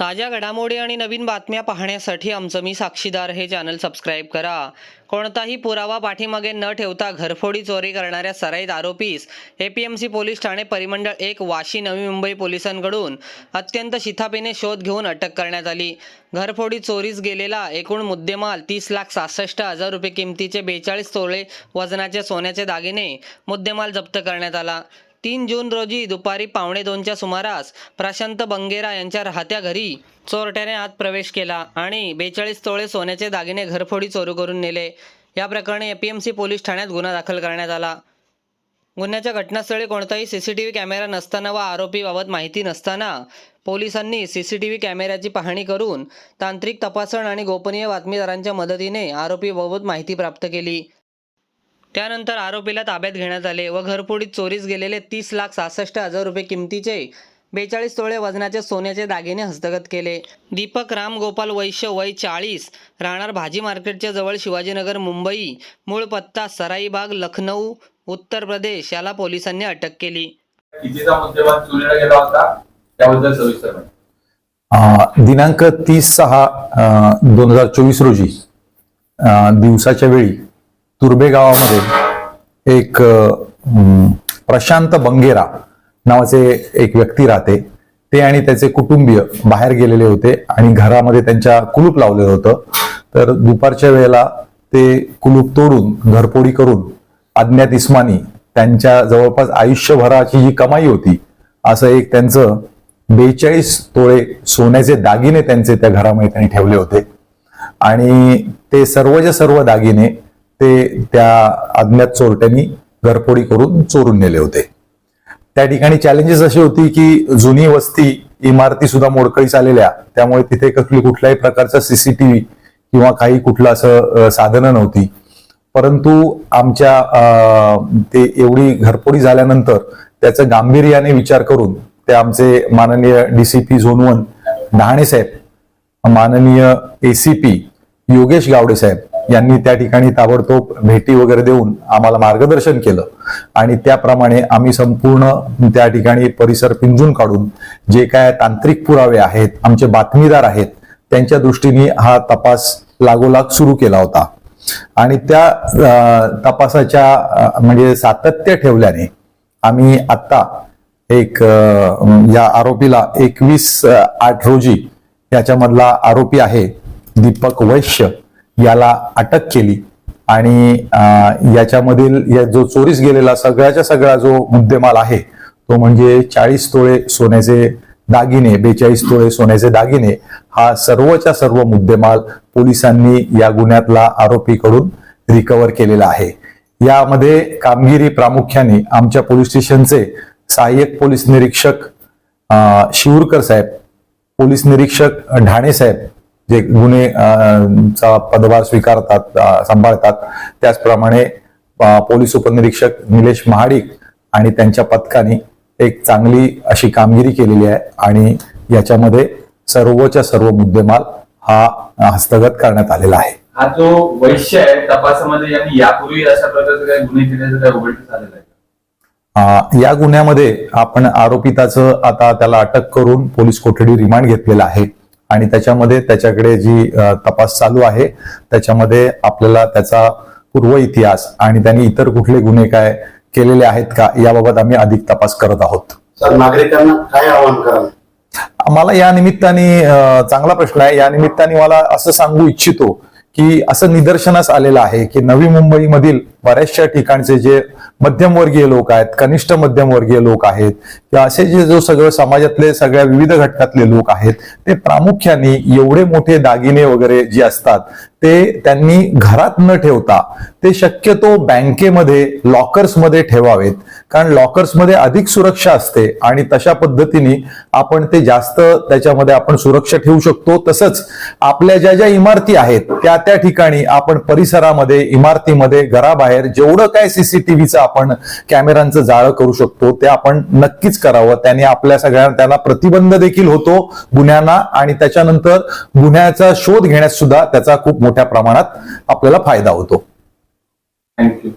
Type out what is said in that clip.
ताज्या घडामोडी आणि नवीन बातम्या पाहण्यासाठी आमचं मी साक्षीदार हे चॅनल सबस्क्राईब करा. कोणताही पुरावा पाठीमागे न ठेवता घरफोडी चोरी करणाऱ्या सराईत आरोपीस एपीएमसी पोलीस ठाणे परिमंडळ एक वाशी नवी मुंबई पोलिसांकडून अत्यंत शिथापीने शोध घेऊन अटक करण्यात आली. घरफोडी चोरीस गेलेला एकूण मुद्देमाल तीस लाख सहासष्ट हजार रुपये किमतीचे बेचाळीस तोळे वजनाचे सोन्याचे दागिने मुद्देमाल जप्त करण्यात आला. तीन जून रोजी दुपारी पावणे दोनच्या सुमारास प्रशांत बंगेरा यांच्या राहत्या घरी चोरट्याने आत प्रवेश केला आणि बेचाळीस तोळे सोन्याचे दागिने घरफोडी चोरू करून नेले. या प्रकरणी एपीएमसी पोलीस ठाण्यात गुन्हा दाखल करण्यात आला. गुन्ह्याच्या घटनास्थळी कोणताही सीसीटीव्ही कॅमेरा नसताना व आरोपीबाबत माहिती नसताना पोलिसांनी सीसीटीव्ही कॅमेऱ्याची पाहणी करून तांत्रिक तपासण आणि गोपनीय बातमीदारांच्या मदतीने आरोपीबाबत माहिती प्राप्त केली. त्यानंतर आरोपीला ताब्यात घेण्यात आले व घरफोडीत चोरीस गेलेले तीस लाख सहासष्ट हजार रुपये किमतीचे बेचाळीस तोळे वजनाचे सोन्याचे दागिने हस्तगत केले. दीपक राम गोपाल वैश्य वय चाळीस राहणार भाजी मार्केटच्या जवळ शिवाजीनगर मुंबई मूळ पत्ता सराईबाग लखनौ उत्तर प्रदेश याला पोलिसांनी अटक केली. कितीचा मुद्देमाल चोरीला गेला होता? त्याबद्दल सविस्तर माहिती. अ, दिनांक तीस सहा दोन हजार चोवीस रोजी दिवसाच्या वेळी तुर्बे गावामध्ये एक प्रशांत बंगेरा नावाचे एक व्यक्ती राहते. ते आणि त्याचे कुटुंबीय बाहेर गेलेले होते आणि घरामध्ये त्यांच्या कुलूप लावलेलं होतं. तर दुपारच्या वेळेला ते कुलूप तोडून घरपोडी करून अज्ञात इस्मानी त्यांच्या जवळपास आयुष्यभराची जी कमाई होती. असं एक त्यांचं बेचाळीस तोळे सोन्याचे दागिने त्यांचे त्या घरामध्ये त्यांनी ठेवले होते. आणि ते सर्वच्या सर्व दागिने ते त्या अज्ञात चोरट्यांनी घरफोडी करून चोरून नेले होते. त्या ठिकाणी चॅलेंजेस अशी होती की जुनी वस्ती इमारती सुद्धा मोडकळीस आलेल्या. त्यामुळे तिथे कसली कुठल्याही प्रकारचा सीसीटीव्ही किंवा काही कुठलं असं साधनं नव्हती. परंतु आमच्या ते एवढी घरपोडी झाल्यानंतर त्याचं गांभीर्याने विचार करून ते आमचे माननीय डीसीपी झोन वन डहाणे साहेब माननीय एसीपी योगेश गावडे साहेब यांनी त्या ठिकाणी ताबडतोब भेटी वगैरे देऊन आम्हाला मार्गदर्शन केलं. आणि त्याप्रमाणे आम्ही संपूर्ण त्या ठिकाणी परिसर पिंजून काढून जे काय तांत्रिक पुरावे आहेत आमचे बातमीदार आहेत त्यांच्या दृष्टीने हा तपास लागोलाग सुरू केला होता. आणि त्या तपासाच्या म्हणजे सातत्य ठेवल्याने आम्ही आत्ता एक या आरोपीला एकवीस आठ रोजी याच्यामधला आरोपी आहे दीपक वैश्य. याला अटक केली. आणि याच्यामधील या जो चोरीस गेलेला सगळ्याच्या सगळा जो मुद्देमाल आहे तो म्हणजे चाळीस तोळे सोन्याचे दागिने बेचाळीस तोळे सोन्याचे दागिने हा सर्वच्या सर्व मुद्देमाल पोलिसांनी या गुन्ह्यातला आरोपीकडून रिकव्हर केलेला आहे. यामध्ये कामगिरी प्रामुख्याने आमच्या पोलीस स्टेशनचे सहाय्यक पोलीस निरीक्षक शिवरकर शिवूरकर साहेब पोलीस निरीक्षक ढाणे साहेब जे गुन्हे चा पदभार स्वीकारतात सांभाळतात त्याचप्रमाणे पोलीस उपनिरीक्षक निलेश महाडिक आणि त्यांच्या पथकाने एक चांगली अशी कामगिरी केलेली आहे आणि याच्यामध्ये सर्वच्या सर्व मुद्देमाल हा हस्तगत करण्यात आलेला आहे. हा जो वैश्य आहे तपासामध्ये यांनी यापूर्वी अशा प्रकारचे काही गुन्हे केल्याचं काय उघडकीस आलेलं आहे? या गुन्ह्यामध्ये आपण आरोपिताचं आता त्याला अटक करून पोलीस कोठडी रिमांड घेतलेला आहे. आणि त्याच्यामध्ये त्याच्याकडे जी तपास चालू आहे त्याच्यामध्ये आपल्याला त्याचा पूर्व इतिहास आणि त्यांनी इतर कुठले गुन्हे काय केलेले आहेत का याबाबत आम्ही अधिक तपास करत आहोत. सर नागरिकांना काय आवाहन कराल? मला या निमित्ताने चांगला प्रश्न आहे. या निमित्ताने मला असं सांगू इच्छितो की असं निदर्शनास आलेलं आहे की नवी मुंबईमधील बऱ्याचशा ठिकाणचे जे मध्यमवर्गीय लोक आहेत कनिष्ठ मध्यमवर्गीय लोक आहेत किंवा असे जे जो सगळं समाजातले सगळ्या विविध घटकातले लोक आहेत ते प्रामुख्याने एवढे मोठे दागिने वगैरे जे असतात ते त्यांनी घरात न ठेवता ते शक्यतो बँकेमध्ये लॉकर्समध्ये ठेवावेत. कारण लॉकर्समध्ये अधिक सुरक्षा असते आणि तशा पद्धतीने आपण ते जास्त त्याच्यामध्ये आपण सुरक्षा ठेवू शकतो. तसंच आपल्या ज्या ज्या इमारती आहेत त्या त्या ठिकाणी आपण परिसरामध्ये इमारतीमध्ये घराबाहेर जेवढं काय सीसीटीव्हीचं आपण कॅमेरांचं जाळं करू शकतो ते आपण नक्कीच करावं. त्याने आपल्या सगळ्यांना त्याला प्रतिबंध देखील होतो गुन्ह्यांना आणि त्याच्यानंतर गुन्ह्याचा शोध घेण्यास सुद्धा त्याचा खूप मोठ्या प्रमाणात आपल्याला फायदा होतो. थँक्यू